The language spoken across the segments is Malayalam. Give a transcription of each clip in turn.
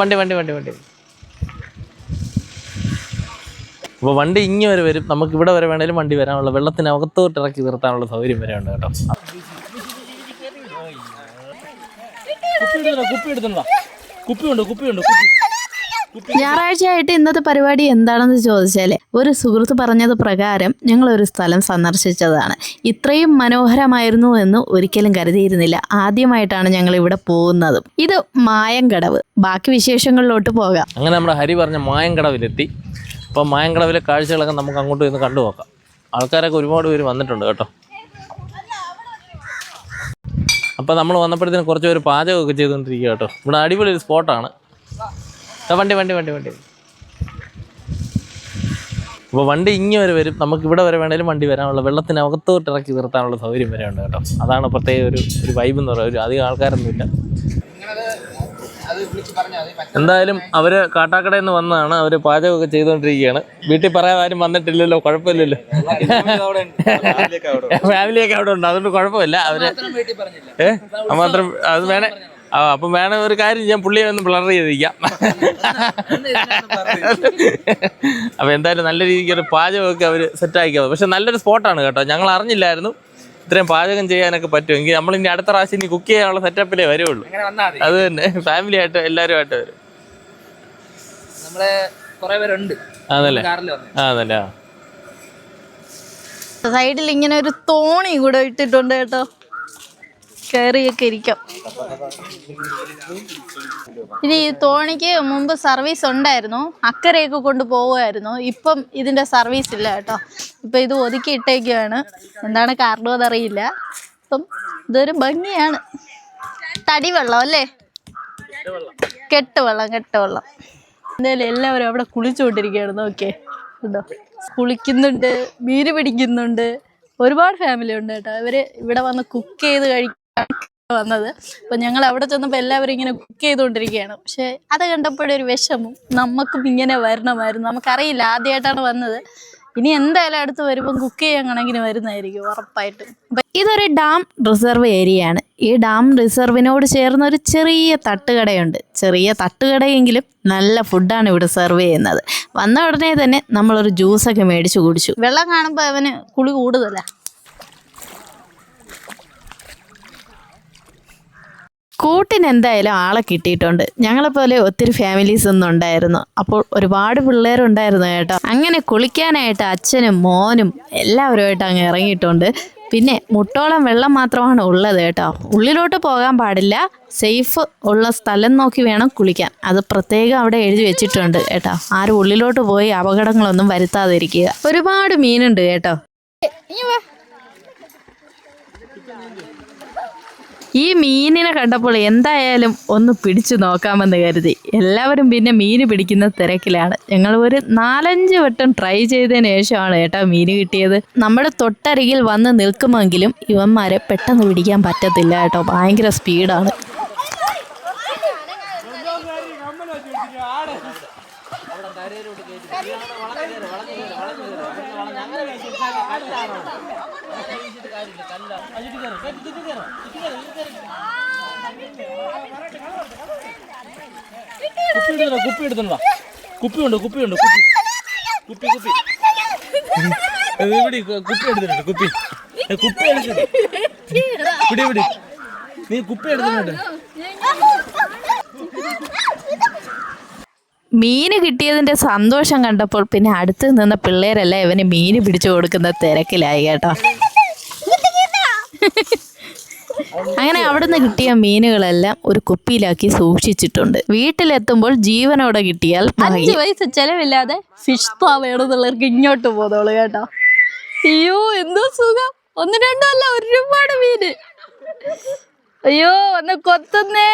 വണ്ടി വണ്ടി വണ്ടി വണ്ടി. അപ്പോൾ വണ്ടി ഇങ്ങനെ വരെ. വരും നമുക്ക് ഇവിടെ വരെ വേണേലും വണ്ടി വരാനുള്ള വെള്ളത്തിനകത്തോട്ട് ഇറക്കി നിർത്താനുള്ള സൗകര്യം വരെ ഉണ്ട് കേട്ടോ. കുപ്പി എടുത്തുണ്ടോ കുപ്പി ഉണ്ട് കുപ്പി ഞായറാഴ്ചയായിട്ട് ഇന്നത്തെ പരിപാടി എന്താണെന്ന് ചോദിച്ചാൽ ഒരു സുഹൃത്ത് പറഞ്ഞത് പ്രകാരം ഞങ്ങൾ ഒരു സ്ഥലം സന്ദർശിച്ചതാണ്. ഇത്രയും മനോഹരമായിരുന്നു എന്ന് ഒരിക്കലും കരുതിയിരുന്നില്ല. ആദ്യമായിട്ടാണ് ഞങ്ങൾ ഇവിടെ പോകുന്നതും. ഇത് മായങ്കടവ്. ബാക്കി വിശേഷങ്ങളിലോട്ട് പോകാം. അങ്ങനെ നമ്മുടെ ഹരി പറഞ്ഞ മായങ്കടവിലെത്തി. അപ്പോൾ മായങ്കടവിലെ കാഴ്ചകളൊക്കെ നമുക്ക് അങ്ങോട്ട് ഇന്ന് കണ്ടു നോക്കാം. ആൾക്കാരൊക്കെ ഒരുപാട് പേര് വന്നിട്ടുണ്ട് കേട്ടോ. അപ്പോൾ നമ്മൾ വന്നപ്പോഴത്തേന് കുറച്ച് പേര് പാചകമൊക്കെ ചെയ്തുകൊണ്ടിരിക്കുക കേട്ടോ. ഇവിടെ അടിപൊളി ഒരു സ്പോട്ടാണ്. വണ്ടി വണ്ടി വണ്ടി വണ്ടി. അപ്പോൾ വണ്ടി ഇങ്ങി വരെ. വരും നമുക്ക് ഇവിടെ വരെ വേണേലും വണ്ടി വരാനുള്ള വെള്ളത്തിന് അകത്തോട്ട് ഇറക്കി നിർത്താനുള്ള സൗകര്യം വരെ ഉണ്ട് കേട്ടോ. അതാണ് പ്രത്യേക ഒരു ഒരു വൈബ് എന്ന് പറയുന്നത്. ഒരു അധികം ആൾക്കാരൊന്നുമില്ല. എന്തായാലും അവർ കാട്ടാക്കടയിൽ നിന്ന് വന്നതാണ്. അവർ പാചകമൊക്കെ ചെയ്തുകൊണ്ടിരിക്കുകയാണ്. വീട്ടിൽ പറയാൻ ആരും വന്നിട്ടില്ലല്ലോ കുഴപ്പമില്ലല്ലോ. ഫാമിലിയൊക്കെ അവിടെ ഉണ്ട്. അതുകൊണ്ട് കുഴപ്പമില്ല. അവർ അത് മാത്രം അത് വേണേ ആ അപ്പം വേണ ഒരു കാര്യം ഞാൻ പുള്ളിയെ ഒന്ന് ബ്ലർ ചെയ്തിരിക്കാം അപ്പൊ എന്തായാലും നല്ല രീതിക്ക് ഒരു പാചകമൊക്കെ അവർ സെറ്റാക്കിയത് പക്ഷെ നല്ലൊരു സ്പോട്ടാണ് കേട്ടോ. ഞങ്ങൾ അറിഞ്ഞില്ലായിരുന്നു. ഇത്രയും പാചകം ചെയ്യാനൊക്കെ പറ്റുമെങ്കിൽ നമ്മൾ ഇനി അടുത്ത പ്രാവശ്യം ഇനി കുക്ക് ചെയ്യാനുള്ള സെറ്റപ്പിലേ വരുള്ളൂ അത് തന്നെ. ഫാമിലി ആയിട്ട് എല്ലാവരുമായിട്ട് വരും. നമ്മളെ കുറെ പേരുണ്ട്. അതല്ലേ കാറിൽ വന്നു. ആ. അതല്ലേ സൈഡിൽ ഇങ്ങനെ ഒരു തോണി കൂടെ ഇട്ടിട്ടുണ്ട് കേട്ടോ. കയറിയൊക്കെ ഇരിക്കാം. ഇനി ഈ തോണിക്ക് മുമ്പ് സർവീസ് ഉണ്ടായിരുന്നു. അക്കരയൊക്കെ കൊണ്ട് പോവുമായിരുന്നു. ഇപ്പം ഇതിന്റെ സർവീസ് ഇല്ല കേട്ടോ. ഇപ്പം ഇത് ഒതുക്കി ഇട്ടേക്കുകയാണ് എന്താണ് കാരണം അതറിയില്ല ഇപ്പം ഇതൊരു ഭംഗിയാണ്. തടി വെള്ളം അല്ലേ? കെട്ടുവെള്ളം കെട്ടുവെള്ളം. എന്തായാലും എല്ലാവരും അവിടെ കുളിച്ചുകൊണ്ടിരിക്കുകയാണ്. നോക്കിയേ. ഉണ്ടോ? കുളിക്കുന്നുണ്ട് മീന് പിടിക്കുന്നുണ്ട്. ഒരുപാട് ഫാമിലി ഉണ്ട് കേട്ടോ. ഇവർ ഇവിടെ വന്ന് കുക്ക് ചെയ്ത് കഴിക്കാൻ വന്നത്. അപ്പൊ ഞങ്ങൾ അവിടെ ചെന്നപ്പോൾ എല്ലാവരും ഇങ്ങനെ കുക്ക് ചെയ്തുകൊണ്ടിരിക്കുകയാണ്. പക്ഷെ അത് കണ്ടപ്പോഴൊരു വിഷമം. നമുക്കും ഇങ്ങനെ വരണമായിരുന്നു. നമുക്കറിയില്ല ആദ്യമായിട്ടാണ് വന്നത്. ഇനി എന്തായാലും അടുത്ത് വരുമ്പോൾ കുക്ക് ചെയ്യാൻ കണക്കിന് വരുന്നതായിരിക്കും ഉറപ്പായിട്ടും. ഇതൊരു ഡാം റിസർവ് ഏരിയ ആണ്. ഈ ഡാം റിസർവിനോട് ചേർന്ന ഒരു ചെറിയ തട്ടുകടയുണ്ട്. ചെറിയ തട്ടുകടയെങ്കിലും നല്ല ഫുഡാണ് ഇവിടെ സെർവ് ചെയ്യുന്നത്. വന്ന ഉടനെ തന്നെ നമ്മളൊരു ജ്യൂസൊക്കെ മേടിച്ചു കുടിച്ചു. വെള്ളം കാണുമ്പോൾ അവന് കുളി കൂടുതലാ. കൂട്ടിന് എന്തായാലും ആളെ കിട്ടിയിട്ടുണ്ട്. ഞങ്ങളെപ്പോലെ ഒത്തിരി ഫാമിലീസ് ഒന്നും ഉണ്ടായിരുന്നു. അപ്പോൾ ഒരുപാട് പിള്ളേരുണ്ടായിരുന്നു കേട്ടോ. അങ്ങനെ കുളിക്കാനായിട്ട് അച്ഛനും മോനും എല്ലാവരുമായിട്ട് അങ്ങ് ഇറങ്ങിയിട്ടുണ്ട്. പിന്നെ മുട്ടോളം വെള്ളം മാത്രമാണ് ഉള്ളത് കേട്ടോ. ഉള്ളിലോട്ട് പോകാൻ പാടില്ല. സേഫ് ഉള്ള സ്ഥലം നോക്കി വേണം കുളിക്കാൻ. അത് പ്രത്യേകം അവിടെ എഴുതി വെച്ചിട്ടുണ്ട് കേട്ടോ. ആരും ഉള്ളിലോട്ട് പോയി അപകടങ്ങളൊന്നും വരുത്താതിരിക്കുക. ഒരുപാട് മീനുണ്ട് കേട്ടോ. ഈ മീനിനെ കണ്ടപ്പോൾ എന്തായാലും ഒന്ന് പിടിച്ചു നോക്കാമെന്ന് കരുതി. എല്ലാവരും പിന്നെ മീൻ പിടിക്കുന്ന തിരക്കിലാണ്. ഞങ്ങൾ ഒരു നാലഞ്ച് വട്ടം ട്രൈ ചെയ്തതിന് ശേഷമാണ് കേട്ടോ മീൻ കിട്ടിയത്. നമ്മുടെ തൊട്ടരികിൽ വന്ന് നിൽക്കുമെങ്കിലും ഇവന്മാരെ പെട്ടെന്ന് പിടിക്കാൻ പറ്റത്തില്ല കേട്ടോ. ഭയങ്കര സ്പീഡാണ് കുപ്പി എടുത്തോ കുപ്പി എടുത്തോ കുപ്പി ഉണ്ട് കുപ്പി ഉണ്ട് കുപ്പി കുപ്പി കുപ്പി ഇത് ഇവിടെ കുപ്പി എടുത്തിട്ടുണ്ട് കുപ്പി കുപ്പി എടുത്തിട്ടുണ്ട് ഇവിടെ ഇവിടെ നീ കുപ്പി എടുത്തിട്ടുണ്ട് മീന് കിട്ടിയതിന്റെ സന്തോഷം കണ്ടപ്പോൾ പിന്നെ അടുത്ത് നിന്ന പിള്ളേരല്ല ഇവന് മീൻ പിടിച്ചു കൊടുക്കുന്ന തിരക്കിലായി കേട്ടോ. അങ്ങനെ അവിടുന്ന് കിട്ടിയ മീനുകളെല്ലാം ഒരു കുപ്പിയിലാക്കി സൂക്ഷിച്ചിട്ടുണ്ട്. വീട്ടിലെത്തുമ്പോൾ ജീവനോടെ കിട്ടിയാൽ അഞ്ച് ചെലവില്ലാതെ ഫിഷ് പാ വേണമെന്നുള്ളവർക്ക് ഇങ്ങോട്ട് പോന്നോളൂ കേട്ടോ. അയ്യോ എന്തോ സുഖം. ഒന്ന് രണ്ടല്ല ഒരുപാട് മീന്. അയ്യോ ഒന്ന് കൊത്തുന്നേ.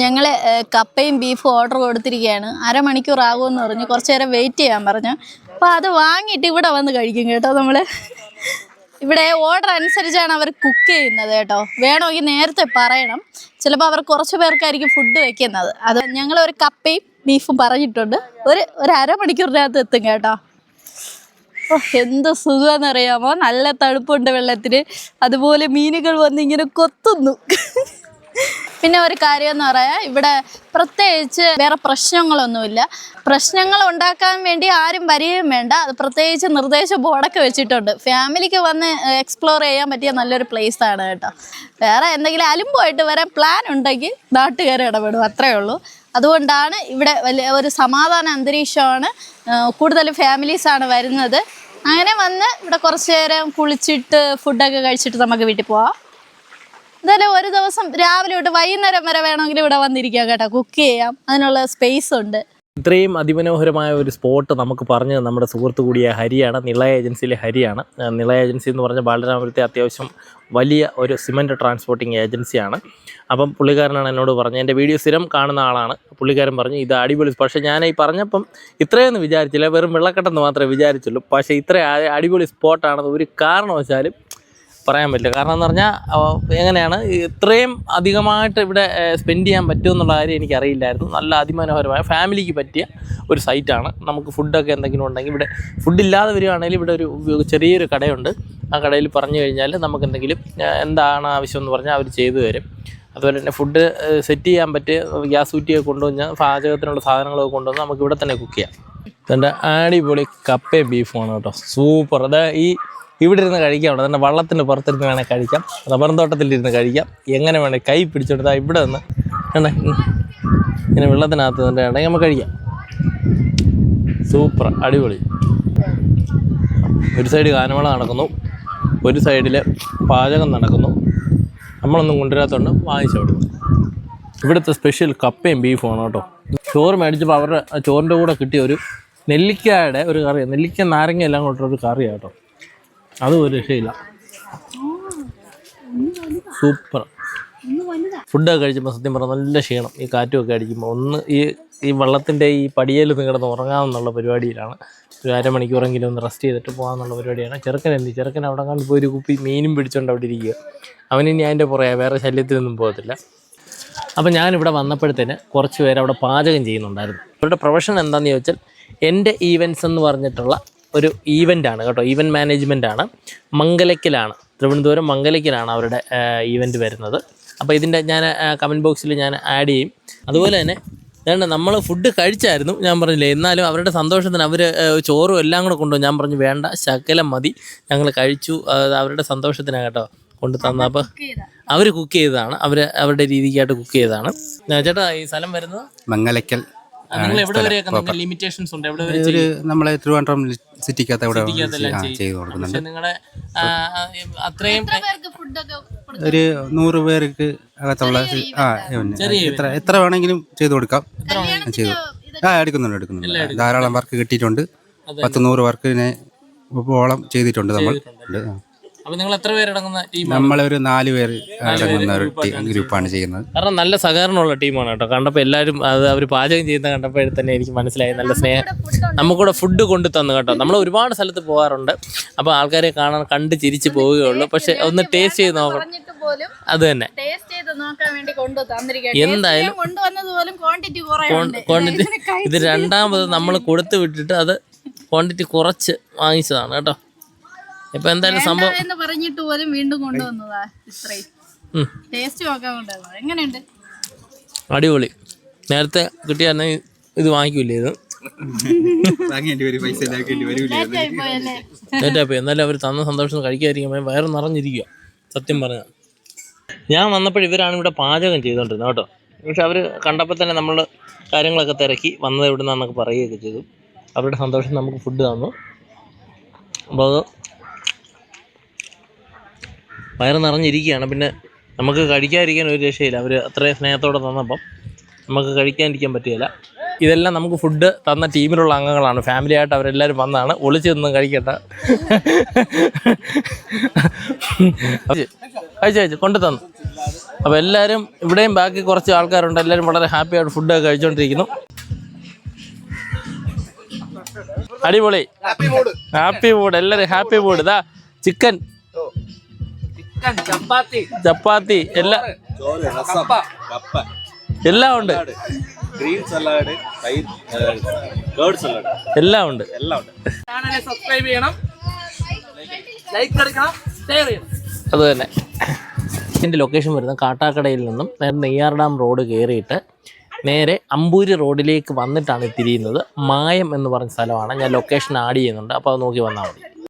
ഞങ്ങൾ കപ്പയും ബീഫും ഓർഡർ കൊടുത്തിരിക്കുകയാണ് അരമണിക്കൂർ ആകുമെന്ന് പറഞ്ഞു. കുറച്ച് നേരം വെയിറ്റ് ചെയ്യാൻ പറഞ്ഞു. അപ്പോൾ അത് വാങ്ങിയിട്ട് ഇവിടെ വന്ന് കഴിക്കും കേട്ടോ നമ്മൾ ഇവിടെ ഓർഡർ അനുസരിച്ചാണ് അവർ കുക്ക് ചെയ്യുന്നത് കേട്ടോ. വേണമെങ്കിൽ നേരത്തെ പറയണം. ചിലപ്പോൾ അവർ കുറച്ച് പേർക്കായിരിക്കും ഫുഡ് വെക്കുന്നത്. അത് ഞങ്ങൾ ഒരു കപ്പയും ബീഫും പറഞ്ഞിട്ടുണ്ട്. ഒരു ഒരു അരമണിക്കൂറിനകത്ത് എത്തും കേട്ടോ. ഓ എന്ത് സുഖമെന്നറിയാമോ നല്ല തണുപ്പുണ്ട് വെള്ളത്തിന്. അതുപോലെ മീനുകൾ വന്ന് ഇങ്ങനെ കൊത്തുന്നു. പിന്നെ ഒരു കാര്യം എന്ന് പറയാ. ഇവിടെ പ്രത്യേകിച്ച് വേറെ പ്രശ്നങ്ങളൊന്നുമില്ല. പ്രശ്നങ്ങൾ ഉണ്ടാക്കാൻ വേണ്ടി ആരും വരികയും വേണ്ട. അത് പ്രത്യേകിച്ച് നിർദ്ദേശ ബോർഡൊക്കെ വെച്ചിട്ടുണ്ട്. ഫാമിലിക്ക് വന്ന് എക്സ്പ്ലോർ ചെയ്യാൻ പറ്റിയ നല്ലൊരു പ്ലേസ് ആണ് കേട്ടോ. വേറെ എന്തെങ്കിലും അലുമ്പായിട്ട് വരാൻ പ്ലാൻ ഉണ്ടെങ്കിൽ നാട്ടുകാരെ ഇടപെടും. അത്രേ ഉള്ളൂ. അതുകൊണ്ടാണ് ഇവിടെ വലിയ ഒരു സമാധാന അന്തരീക്ഷമാണ് കൂടുതൽ ഫാമിലീസാണ് വരുന്നത്. അങ്ങനെ വന്ന് ഇവിടെ കുറച്ച് നേരം കുളിച്ചിട്ട് ഫുഡൊക്കെ കഴിച്ചിട്ട് നമുക്ക് വീട്ടിൽ പോവാം. എന്തായാലും ഒരു ദിവസം രാവിലെ തൊട്ട് വൈകുന്നേരം വരെ വേണമെങ്കിൽ ഇവിടെ വന്നിരിക്കാം കേട്ടോ. കുക്ക് ചെയ്യാം. അതിനുള്ള സ്പേസ് ഉണ്ട്. ഇത്രയും അതിമനോഹരമായ ഒരു സ്പോട്ട് നമുക്ക് പറഞ്ഞത് നമ്മുടെ സുഹൃത്ത് കൂടിയ ഹരിയാണ്. നിളയ ഏജൻസിയിലെ ഹരിയാണ്. നിള ഏജൻസി എന്ന് പറഞ്ഞാൽ ബാലരാമപുരത്തെ അത്യാവശ്യം വലിയ ഒരു സിമന്റ് ട്രാൻസ്പോർട്ടിങ് ഏജൻസിയാണ് അപ്പം പുള്ളിക്കാരനാണ് എന്നോട് പറഞ്ഞത് എന്റെ വീഡിയോ സ്ഥിരം കാണുന്ന ആളാണ്. പുള്ളിക്കാരൻ പറഞ്ഞു ഇത് അടിപൊളി പക്ഷേ ഞാൻ ഈ പറഞ്ഞപ്പം ഇത്രയൊന്നും വിചാരിച്ചില്ല. വെറും വെള്ളക്കെട്ടെന്ന് മാത്രമേ വിചാരിച്ചുള്ളൂ. പക്ഷേ ഇത്ര അടിപൊളി സ്പോട്ടാണെന്ന് ഒരു കാരണവശാലും പറയാൻ പറ്റില്ല. കാരണം എന്ന് പറഞ്ഞാൽ എങ്ങനെയാണ് ഇത്രയും അധികമായിട്ട് ഇവിടെ സ്പെൻഡ് ചെയ്യാൻ പറ്റുമെന്നുള്ള കാര്യം എനിക്കറിയില്ലായിരുന്നു. നല്ല അതിമനോഹരമായ ഫാമിലിക്ക് പറ്റിയ ഒരു സൈറ്റാണ്. നമുക്ക് ഫുഡൊക്കെ എന്തെങ്കിലും ഉണ്ടെങ്കിൽ ഇവിടെ ഫുഡ് ഇല്ലാതെ വരികയാണെങ്കിൽ ഇവിടെ ഒരു ചെറിയൊരു കടയുണ്ട്. ആ കടയിൽ പറഞ്ഞു കഴിഞ്ഞാൽ നമുക്ക് എന്തെങ്കിലും എന്താണ് ആവശ്യം എന്ന് പറഞ്ഞാൽ അവർ ചെയ്തു തരും. അതുപോലെ തന്നെ ഫുഡ് സെറ്റ് ചെയ്യാൻ പറ്റിയ ഗ്യാസ് കുറ്റിയൊക്കെ കൊണ്ടുവന്ന് പാചകത്തിനുള്ള സാധനങ്ങളൊക്കെ കൊണ്ടുവന്ന് നമുക്ക് ഇവിടെ തന്നെ കുക്ക് ചെയ്യാം. ഇതെന്റെ അടിപൊളി കപ്പയും ബീഫുമാണ് കേട്ടോ. സൂപ്പർ അതായത് ഈ ഇവിടെ ഇരുന്ന് കഴിക്കാം തന്നെ വള്ളത്തിന്റെ പുറത്തിരുന്ന് വേണേൽ കഴിക്കാം റബ്ബർ തോട്ടത്തിലിരുന്ന് കഴിക്കാം. എങ്ങനെ വേണേൽ കൈ പിടിച്ചെടുത്താൽ ഇവിടെ നിന്ന് വേണേ ഇങ്ങനെ വെള്ളത്തിനകത്ത് നിന്നിട്ട് വേണമെങ്കിൽ നമുക്ക് കഴിക്കാം. സൂപ്പർ അടിപൊളി. ഒരു സൈഡ് ഗാനമേള നടക്കുന്നു ഒരു സൈഡിൽ പാചകം നടക്കുന്നു. നമ്മളൊന്നും കൊണ്ടുവരാത്തതുകൊണ്ട് വാങ്ങിച്ചു കൊടുക്കും. ഇവിടുത്തെ സ്പെഷ്യൽ കപ്പയും ബീഫുമാണ് കേട്ടോ. ചോറ് മേടിച്ചപ്പോൾ അവരുടെ ചോറിന്റെ കൂടെ കിട്ടിയ ഒരു നെല്ലിക്കയുടെ ഒരു കറി നെല്ലിക്ക നാരങ്ങ എല്ലാം കൊണ്ടൊരു കറിയാണ് കേട്ടോ. അതും ഒരു രക്ഷയില്ല. സൂപ്പർ. ഫുഡൊക്കെ കഴിച്ചപ്പോൾ സത്യം പറഞ്ഞാൽ നല്ല ക്ഷീണം. ഈ കാറ്റുമൊക്കെ അടിക്കുമ്പോൾ ഒന്ന് ഈ ഈ വെള്ളത്തിന്റെ ഈ പടിയേൽ നിന്ന് കിടന്ന് ഉറങ്ങാമെന്നുള്ള പരിപാടിയിലാണ്. ഒരു അരമണിക്കൂറെങ്കിലും ഒന്ന് റെസ്റ്റ് ചെയ്തിട്ട് പോകാമെന്നുള്ള പരിപാടിയാണ്. ചെറുക്കൻ എന്ത് ചെറുക്കൻ അവിടെ കണ്ട് പോയി ഒരു കുപ്പി മീനും പിടിച്ചുകൊണ്ട് അവിടെ ഇരിക്കുക. അവനിനി അതിന്റെ പുറകെ വേറെ ശല്യത്തിനൊന്നും പോകത്തില്ല. അപ്പോൾ ഞാനിവിടെ വന്നപ്പോഴത്തേന് കുറച്ച് പേര് അവിടെ പാചകം ചെയ്യുന്നുണ്ടായിരുന്നു. അവരുടെ പ്രൊഫഷൻ എന്താണെന്ന് ചോദിച്ചാൽ എന്റെ ഈവൻസ് എന്ന് പറഞ്ഞിട്ടുള്ള ഒരു ഈവന്റാണ് കേട്ടോ. ഈവന്റ് മാനേജ്മെന്റ് ആണ്. മംഗലയ്ക്കലാണ് തിരുവനന്തപുരം മംഗലയ്ക്കലാണ് അവരുടെ ഈവന്റ് വരുന്നത്. അപ്പോൾ ഇതിന്റെ ഞാൻ കമന്റ് ബോക്സിൽ ഞാൻ ആഡ് ചെയ്യും. അതുപോലെ തന്നെ വേണ്ട നമ്മൾ ഫുഡ് കഴിച്ചായിരുന്നു. ഞാൻ പറഞ്ഞില്ലേ എന്നാലും അവരുടെ സന്തോഷത്തിന് അവർ ചോറും എല്ലാം കൂടെ കൊണ്ടുപോകും ഞാൻ പറഞ്ഞു വേണ്ട ശകലം മതി. ഞങ്ങൾ കഴിച്ചു. അത് അവരുടെ സന്തോഷത്തിനാണ് കേട്ടോ കൊണ്ടു തന്ന അപ്പോൾ അവർ കുക്ക് ചെയ്തതാണ്. അവർ അവരുടെ രീതിക്കായിട്ട് കുക്ക് ചെയ്തതാണ്. ചേട്ടാ ഈ സ്ഥലം വരുന്നത്? മംഗലയ്ക്കൽ നിങ്ങൾ എവിടെ വരെയൊക്കെ നിങ്ങൾക്ക് ലിമിറ്റേഷൻസ് ഉണ്ട്? എവിടെ വരെ ഒരു നമ്മളെ തിരുവനന്തപുരം സിറ്റിക്കകത്ത് എവിടെ ചെയ്തു കൊടുക്കുന്നുണ്ട്. പക്ഷേ നിങ്ങളുടെ അത്രയും പേർക്ക് ഫുഡൊക്കെ ഒരു നൂറ് പേർക്ക് അകത്തുള്ള ആ പിന്നെ എത്ര എത്ര വേണമെങ്കിലും ചെയ്തു കൊടുക്കാം. ചെയ്തു ആ എടുക്കുന്നുണ്ട് എടുക്കുന്നുണ്ട്. ധാരാളം വർക്ക് കിട്ടിയിട്ടുണ്ട്. പത്ത് നൂറ് വർക്കിനെ ഓളം ചെയ്തിട്ടുണ്ട് നമ്മൾ. ഉണ്ട്. ആ. അപ്പൊ നിങ്ങൾ എത്ര പേരടങ്ങുന്ന ടീമാണ് നമ്മളൊരു നാല് പേര് അടങ്ങുന്ന ഒരു ടീ- ഗ്രൂപ്പാണ് ചെയ്യുന്നത്. കാരണം നല്ല സഹകരണമുള്ള ടീമാണ് കേട്ടോ. കണ്ടപ്പോൾ എല്ലാവരും അത് അവർ പാചകം ചെയ്യുന്ന കണ്ടപ്പോൾ തന്നെ എനിക്ക് മനസ്സിലായി. നല്ല സ്നേഹം. നമുക്കൂടെ ഫുഡ് കൊണ്ടു തന്നു കേട്ടോ. നമ്മൾ ഒരുപാട് സ്ഥലത്ത് പോകാറുണ്ട്. അപ്പോൾ ആൾക്കാരെ കാണാൻ കണ്ട് ചിരിച്ച് പോവുകയുള്ളൂ. പക്ഷെ ഒന്ന് ടേസ്റ്റ് ചെയ്ത് നോക്കണം. പറഞ്ഞിട്ട് പോലും അത് തന്നെ. ടേസ്റ്റ് ചെയ്ത് നോക്കാൻ വേണ്ടി കൊണ്ടു തന്നിരിക്കുക എന്തായാലും ക്വാണ്ടിറ്റി ഇത് രണ്ടാമത് നമ്മൾ കൊടുത്തു വിട്ടിട്ട് അത് ക്വാണ്ടിറ്റി കുറച്ച് വാങ്ങിച്ചതാണ് കേട്ടോ. ഇപ്പം എന്തായാലും സംഭവം എന്ന് പറഞ്ഞിട്ട് പോലും വീണ്ടും കൊണ്ടുവന്നതാ ഇത്രയും. ടേസ്റ്റ് നോക്കാൻ കൊണ്ടുവന്നത്. എങ്ങനെയുണ്ട്? അടിപൊളി. നേരത്തെ കിട്ടിയായിരുന്നെങ്കിൽ ഇത് വാങ്ങിക്കൂലേ ഇത്? എന്നാലും അവർ തന്ന സന്തോഷം കഴിക്കാതിരിക്കുമ്പോൾ വയറ് നിറഞ്ഞിരിക്കുക സത്യം പറഞ്ഞാൽ ഞാൻ വന്നപ്പോൾ ഇവരാണ് ഇവിടെ പാചകം ചെയ്തുകൊണ്ടിരുന്നത് കേട്ടോ. പക്ഷെ അവർ കണ്ടപ്പോൾ തന്നെ നമ്മൾ കാര്യങ്ങളൊക്കെ തിരക്കി വന്നത് എവിടെ നിന്നാന്നൊക്കെ പറയുകയൊക്കെ ചെയ്തു. അവരുടെ സന്തോഷം നമുക്ക് ഫുഡ് തന്നു. അപ്പോൾ അത് വയറ് നിറഞ്ഞിരിക്കുകയാണ്. പിന്നെ നമുക്ക് കഴിക്കാതിരിക്കാൻ ഒരു രക്ഷയില്ല. അവർ അത്രയും സ്നേഹത്തോടെ തന്നപ്പം നമുക്ക് കഴിക്കാതിരിക്കാൻ പറ്റുകയില്ല. ഇതെല്ലാം നമുക്ക് ഫുഡ് തന്ന ടീമിലുള്ള അംഗങ്ങളാണ്. ഫാമിലി ആയിട്ട് അവരെല്ലാവരും വന്നാണ്. ഒളിച്ചു നിന്നും കഴിക്കട്ട. അയച്ചു അയച്ചു കൊണ്ടു തന്നു. അപ്പോൾ എല്ലാവരും ഇവിടെയും ബാക്കി കുറച്ച് ആൾക്കാരുണ്ട്. എല്ലാവരും വളരെ ഹാപ്പി ആയിട്ട് ഫുഡൊക്കെ കഴിച്ചുകൊണ്ടിരിക്കുന്നു അടിപൊളി. ഹാപ്പി മൂഡ് എല്ലാവരും ഹാപ്പി മൂഡ് ഇതാ ചിക്കൻ ചിക്കൻ ചപ്പാത്തി ചപ്പാത്തി എല്ലാം എല്ലാം ഉണ്ട്. ഗ്രീൻ സലാഡ് തൈര് കേർഡ് സലാഡ് എല്ലാം ഉണ്ട്. എല്ലാം ഉണ്ട്. ചാനൽ സബ്സ്ക്രൈബ് ചെയ്യണം. ലൈക്ക് അടിക്കണം ഷെയർ ചെയ്യണം. അത് തന്നെ. ഇതിന്റെ ലൊക്കേഷൻ വരുന്നത് കാട്ടാക്കടയിൽ നിന്നും നേരെ നെയ്യാർ ഡാം റോഡ് കയറിയിട്ട് നേരെ അമ്പൂരി റോഡിലേക്ക് വന്നിട്ടാണ് തിരിയുന്നത്. മായം എന്ന് പറഞ്ഞ സ്ഥലമാണ്. ഞാൻ ലൊക്കേഷൻ ആഡ് ചെയ്യുന്നുണ്ട്. അപ്പോൾ അത് നോക്കി വന്നാൽ മതി.